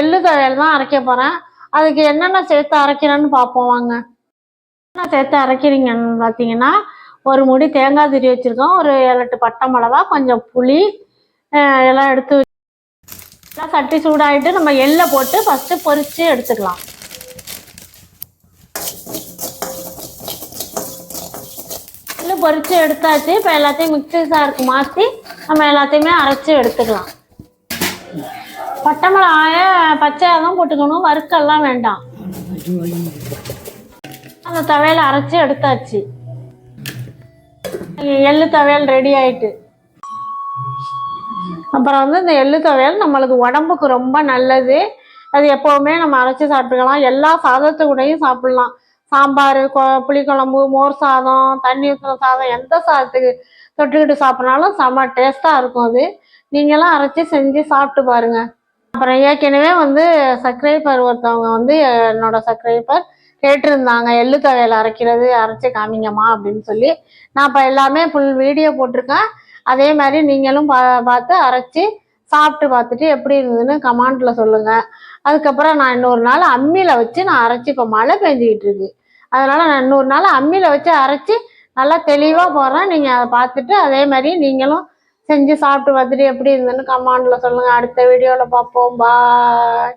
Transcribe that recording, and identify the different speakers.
Speaker 1: எள்ளு துவையல் தான் அரைக்க போகிறேன் அதுக்கு என்னென்ன சேர்த்து அரைக்கிறேன்னு பார்ப்போம் வாங்க. என்ன சேர்த்து அரைக்கிறீங்கன்னு பார்த்தீங்கன்னா ஒரு முடி தேங்காய் திரி வச்சுருக்கோம். ஒரு ஏழு எட்டு பட்டை மிளகா கொஞ்சம் புளி எல்லாம் எடுத்து எல்லாம் சட்டி சூடாயிட்டு நம்ம எள்ளை போட்டு ஃபஸ்ட்டு பொரிச்சு எடுத்துக்கலாம். எள்ளு பொரிச்சு எடுத்தாச்சு. இப்போ எல்லாத்தையும் மிக்ஸி சாருக்கு மாற்றி நம்ம எல்லாத்தையுமே அரைச்சி எடுத்துக்கலாம். பட்டை மிளகாய பச்சையாக தான் போட்டுக்கணும். வறுக்கெல்லாம் வேண்டாம். அந்த துவையல் அரைச்சி எடுத்தாச்சு. எள்ளு தவையல் ரெடி ஆயிட்டு. அப்புறம் வந்து இந்த எள்ளு துவையல் நம்மளுக்கு உடம்புக்கு ரொம்ப நல்லது. அது எப்போவுமே நம்ம அரைச்சி சாப்பிட்டுக்கலாம். எல்லா சாதத்து கூடயும் சாப்பிடலாம். சாம்பார் கொ புளிக்குழம்பு மோர் சாதம் தண்ணி ஊற்றின சாதம் எந்த சாதத்துக்கு தொட்டுக்கிட்டு சாப்பிட்னாலும் செம்ம டேஸ்ட்டாக இருக்கும் அது. நீங்களாம் அரைச்சி செஞ்சு சாப்பிட்டு பாருங்கள் அப்புறம் ஏற்கனவே வந்து சப்ஸ்கிரைபர் ஒருத்தவங்க வந்து என்னோட சப்ஸ்கிரைபர் கேட்டிருந்தாங்க எள்ளு துவையல் அரைக்கிறது அரைச்சி காமிங்கம்மா அப்படின்னு சொல்லி. நான் இப்போ எல்லாமே ஃபுல் வீடியோ போட்டிருக்கேன். அதே மாதிரி நீங்களும் பா பார்த்து அரைச்சி சாப்பிட்டு பார்த்துட்டு எப்படி இருந்ததுன்னு கமாண்டில் சொல்லுங்கள் அதுக்கப்புறம் நான் இன்னொரு நாள் அம்மியில் வச்சு நான் அரைச்சி இப்போ மழை பெஞ்சிக்கிட்டு இருக்கு. அதனால் நான் இன்னொரு நாள் அம்மியில் வச்சு அரைச்சி நல்லா தெளிவாக போடுறேன். நீங்கள் அதை பார்த்துட்டு அதே மாதிரி நீங்களும் செஞ்சு சாப்பிட்டு பார்த்துட்டு எப்படி இருந்ததுன்னு கமாண்டில் சொல்லுங்கள் அடுத்த வீடியோவில் பார்ப்போம். பாய்